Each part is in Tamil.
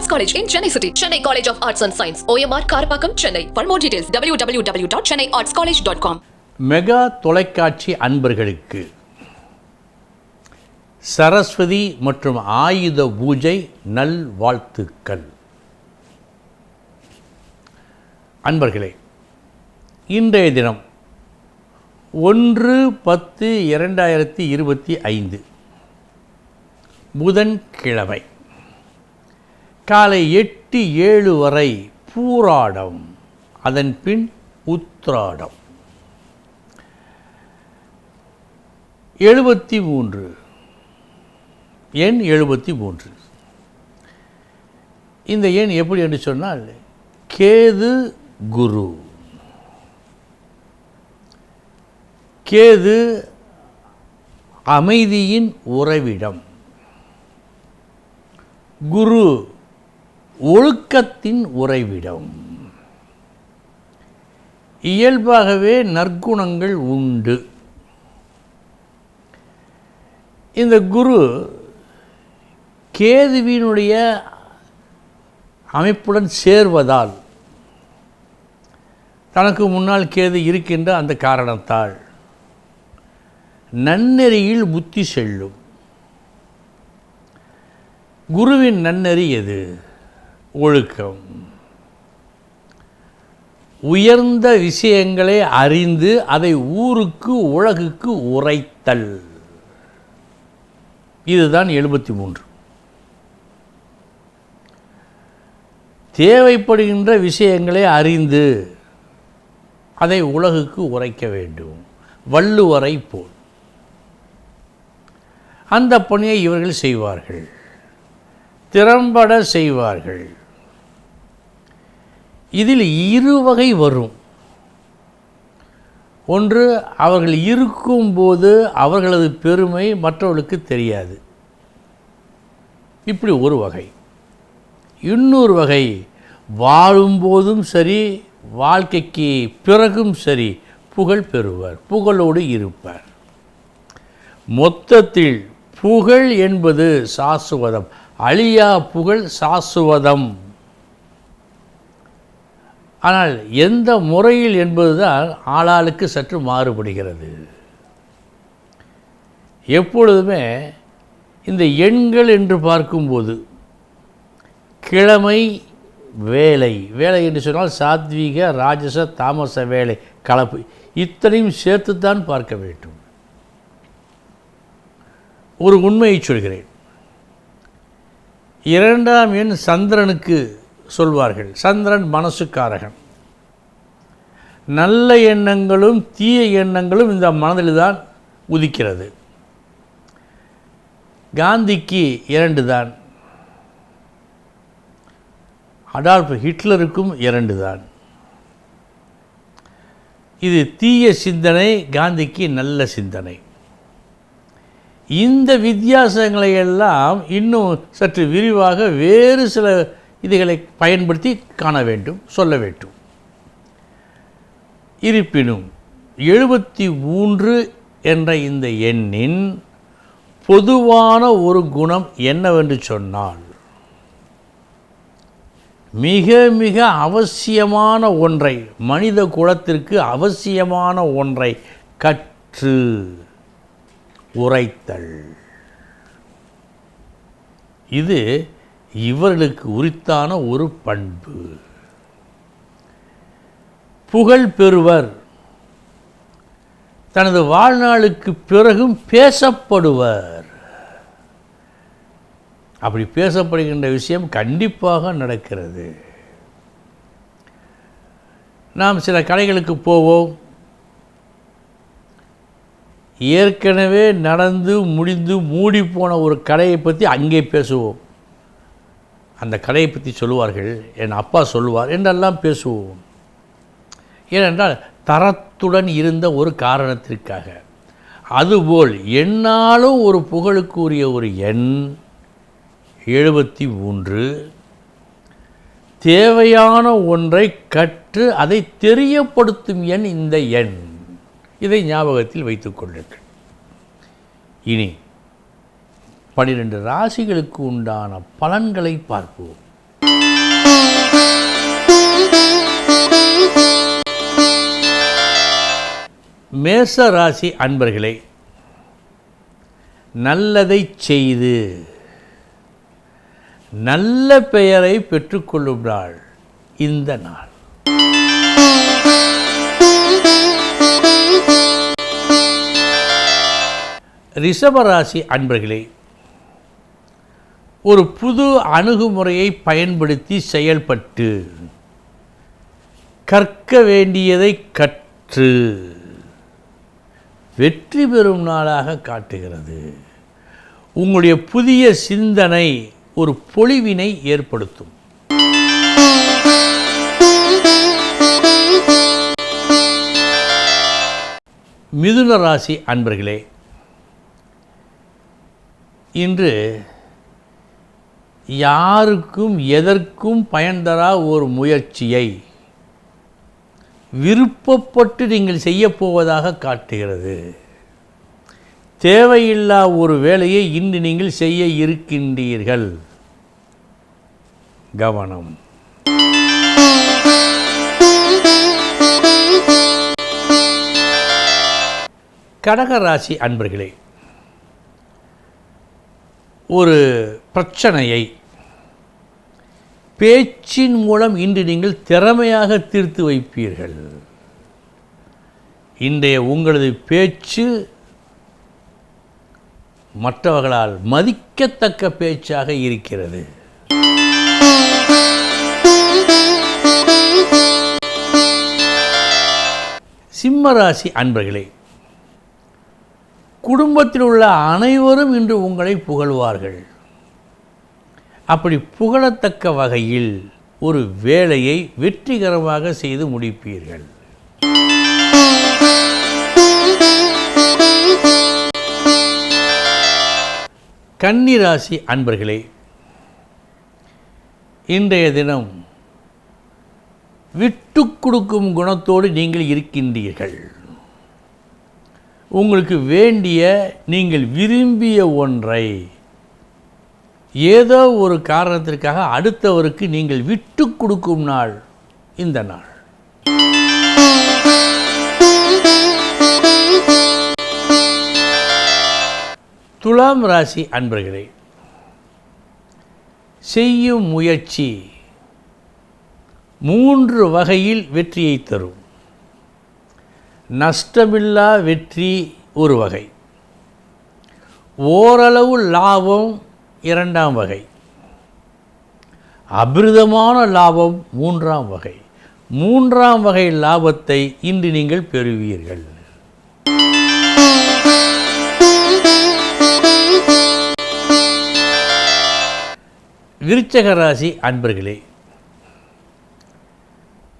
Arts college in Chennai city Chennai college of arts and science OMR Karapakkam Chennai for more details W W W dot Chennai arts college dot com mega தொலைக்காட்சி அன்பர்களுக்கு சரஸ்வதி மற்றும் ஆயுத பூஜை நல் வாழ்த்துக்கள் அன்பர்களே இன்றைய தினம் ஒன்று பத்து இரண்டாயிரத்தி இருபத்தி ஐந்து புதன்கிழமை காலை எட்டு ஏழு வரை பூராடம் அதன் பின் உத்ராடம். எழுபத்தி மூன்று. எண் எழுபத்தி மூன்று. இந்த எண் எப்படி என்று சொன்னால் கேது குரு. கேது அமைதியின் உறவிடம். குரு ஒழுக்கத்தின் உறைவிடம். இயல்பாகவே நற்குணங்கள் உண்டு. இந்த குரு கேதுவினுடைய அமைப்புடன் சேர்வதால் தனக்கு முன்னால் கேது இருக்கின்ற அந்த காரணத்தால் நன்னெறியில் புத்தி செல்லும். குருவின் நன்னெறி எது? ஒழுக்கம். உயர்ந்த விஷயங்களை அறிந்து அதை ஊருக்கு உலகுக்கு உரைத்தல். இதுதான் எழுபத்தி மூன்று தேவைப்படுகின்ற விஷயங்களை அறிந்து அதை உலகுக்கு உரைக்க வேண்டும். வள்ளுவரை போல். அந்த பணியை இவர்கள் செய்வார்கள். திறம்பட செய்வார்கள். இதில் இரு வகை வரும். ஒன்று அவர்கள் இருக்கும்போது அவர்களது பெருமை மற்றவர்களுக்கு தெரியாது. இப்படி ஒரு வகை. இன்னொரு வகை வாழும்போதும் சரி வாழ்க்கைக்கு பிறகும் சரி புகழ் பெறுவர் புகழோடு இருப்பார். மொத்தத்தில் புகழ் என்பது சாசுவதம் அழியா புகழ் சாசுவதம் ஆனால் எந்த முறையில் என்பதுதான் ஆளாளுக்கு சற்று மாறுபடுகிறது. எப்பொழுதுமே இந்த எண்கள் என்று பார்க்கும்போது கிழமை வேலை. வேலை என்று சொன்னால் சாத்வீக ராஜச தாமச வேலை கலப்பு. இத்தனையும் சேர்த்துத்தான் பார்க்க வேண்டும். ஒரு உண்மையை சொல்கிறேன். இரண்டாம் எண் சந்திரனுக்கு சொல்வார்கள். சந்திரன் மனசுக்காரகன். நல்ல எண்ணங்களும் தீய எண்ணங்களும் இந்த மனதில் தான் உதிக்கிறது. காந்திக்கு இரண்டு தான். அடால்ஃப் ஹிட்லருக்கும் இரண்டு தான். இது தீய சிந்தனை காந்திக்கு நல்ல சிந்தனை. இந்த வித்தியாசங்களை எல்லாம் இன்னும் சற்று விரிவாக வேறு சில இதுகளை பயன்படுத்தி காண வேண்டும் சொல்ல வேண்டும். இருப்பினும் எழுபத்தி மூன்று என்ற இந்த எண்ணின் பொதுவான ஒரு குணம் என்னவென்று சொன்னால் மிக மிக அவசியமான ஒன்றை மனித குலத்திற்கு அவசியமான ஒன்றை கற்று உரைத்தல். இது இவர்களுக்கு உரித்தான ஒரு பண்பு. புகழ் பெறுவர். தனது வாழ்நாளுக்கு பிறகும் பேசப்படுவர். அப்படி பேசப்படுகின்ற விஷயம் கண்டிப்பாக நடக்கிறது. நாம் சில கடைகளுக்கு போவோம். ஏற்கனவே நடந்து முடிந்து மூடி போன ஒரு கடையை பற்றி அங்கே பேசுவோம். அந்த கலையை பற்றி சொல்லுவார்கள் என் அப்பா சொல்லுவார் என்றெல்லாம் பேசுவோம். ஏனென்றால் தரத்துடன் இருந்த ஒரு காரணத்திற்காக. அதுபோல் என்னாலும் ஒரு புகழுக்குரிய ஒரு எண் எழுபத்தி மூன்று. தேவையான ஒன்றை கற்று அதை தெரியப்படுத்தும் எண் இந்த எண். இதை ஞாபகத்தில் வைத்துக் இனி பனிரெண்டு ராசிகளுக்கு உண்டான பலன்களை பார்ப்போம். மேச ராசி அன்பர்களே நல்லதை செய்து நல்ல பெயரை பெற்றுக்கொள்ளும் நாள் இந்த நாள். ரிஷபராசி அன்பர்களே ஒரு புது அணுகுமுறையை பயன்படுத்தி செயல்பட்டு கற்க வேண்டியதை கற்று வெற்றி பெறும் நாளாக காட்டுகிறது. உங்களுடைய புதிய சிந்தனை ஒரு பொழிவினை ஏற்படுத்தும். மிதுன ராசி அன்பர்களே இன்று யாருக்கும் எதற்கும் பயன் தரா ஒரு முயற்சியை விருப்பப்பட்டு நீங்கள் செய்யப் போவதாக காட்டுகிறது. தேவையில்லா ஒரு வேலையை இன்று நீங்கள் செய்ய இருக்கின்றீர்கள். கவனம். கடகராசி அன்பர்களே ஒரு பிரச்சனையை பேச்சின் மூலம் இன்று நீங்கள் திறமையாக தீர்த்து வைப்பீர்கள். இன்றைய உங்களது பேச்சு மற்றவர்களால் மதிக்கத்தக்க பேச்சாக இருக்கிறது. சிம்மராசி அன்பர்களே குடும்பத்தில் உள்ள அனைவரும் இன்று உங்களை புகழ்வார்கள். அப்படி புகழத்தக்க வகையில் ஒரு வேலையை வெற்றிகரமாக செய்து முடிப்பீர்கள். கன்னிராசி அன்பர்களே இன்றைய தினம் விட்டு கொடுக்கும் குணத்தோடு நீங்கள் இருக்கின்றீர்கள். உங்களுக்கு வேண்டிய நீங்கள் விரும்பிய ஒன்றை ஏதோ ஒரு காரணத்திற்காக அடுத்தவருக்கு நீங்கள் விட்டு கொடுக்கும் நாள் இந்த நாள். துலாம் ராசி அன்பர்களே செய்யும் முயற்சி மூன்று வகையில் வெற்றியை தரும். நஷ்டமில்லா வெற்றி ஒரு வகை. ஓரளவு லாபம் இரண்டாம் வகை. அபிரிதமான லாபம் மூன்றாம் வகை. மூன்றாம் வகை லாபத்தை இன்று நீங்கள் பெறுவீர்கள். விருச்சக ராசி அன்பர்களே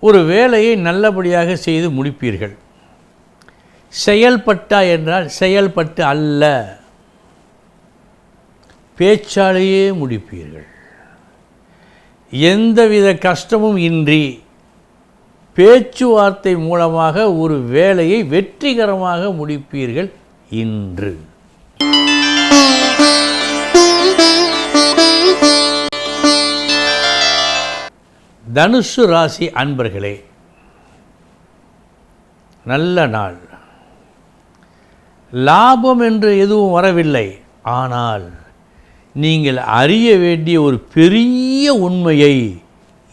ஒரு வேலையை நல்லபடியாக செய்து முடிப்பீர்கள். செயல்பட்டா என்றால் செயல்பட்டு அல்ல. பேச்சாலேயே முடிப்பீர்கள். எந்தவித கஷ்டமும் இன்றி பேச்சுவார்த்தை மூலமாக ஒரு வேலையை வெற்றிகரமாக முடிப்பீர்கள் இன்று. தனுசு ராசி அன்பர்களே நல்ல நாள். லாபம் என்று எதுவும் வரவில்லை ஆனால் நீங்கள் அறிய வேண்டிய ஒரு பெரிய உண்மையை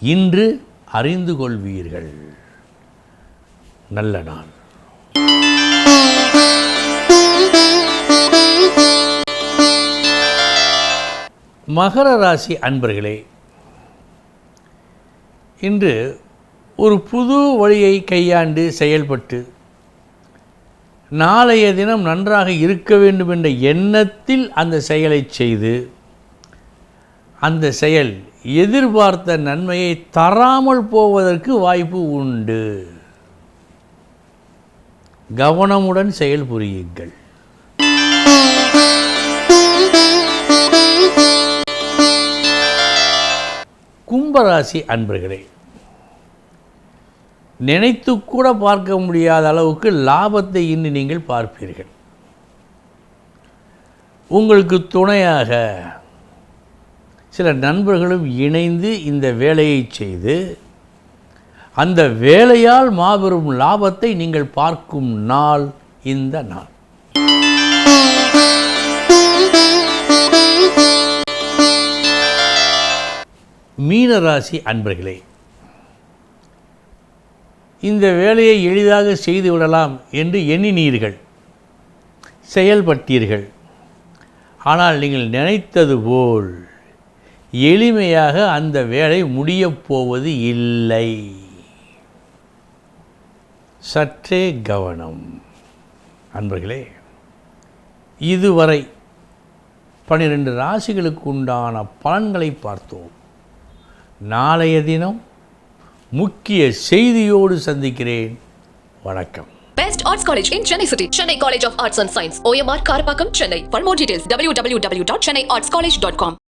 இன்று அறிந்து கொள்வீர்கள். நல்ல நாள். மகர ராசி அன்பர்களே இன்று ஒரு புது வழியை கையாண்டு செயல்பட்டு நாளைய தினம் நன்றாக இருக்க வேண்டும் என்ற எண்ணத்தில் அந்த செயலை செய்து அந்த செயல் எதிர்பார்த்த நன்மையை தராமல் போவதற்கு வாய்ப்பு உண்டு. கவனமுடன் செயல் புரியுங்கள். கும்பராசி அன்பர்களே நினைத்து கூட பார்க்க முடியாத அளவுக்கு லாபத்தை இன்று நீங்கள் பார்ப்பீர்கள். உங்களுக்கு துணையாக சில நண்பர்களும் இணைந்து இந்த வேலையை செய்து அந்த வேலையால் மாபெரும் லாபத்தை நீங்கள் பார்க்கும் நாள் இந்த நாள். மீனராசி அன்பர்களே இந்த வேலையை எளிதாக செய்து விடலாம் என்று எண்ணினீர்கள் செயல்பட்டீர்கள். ஆனால் நீங்கள் நினைத்தது போல் எளிமையாக அந்த வேலை முடியப் போவது இல்லை சற்றே கவனம் அன்பர்களே இதுவரை பன்னிரண்டு ராசிகளுக்கு உண்டான பலன்களை பார்த்தோம் நாளைய தினம் முக்கிய செய்தியோடு சந்திக்கிறேன் வணக்கம் Best Arts College in Chennai City. Chennai College of Arts and Science. OMR Karapakam, Chennai. For more details, www.chennaiartscollege.com.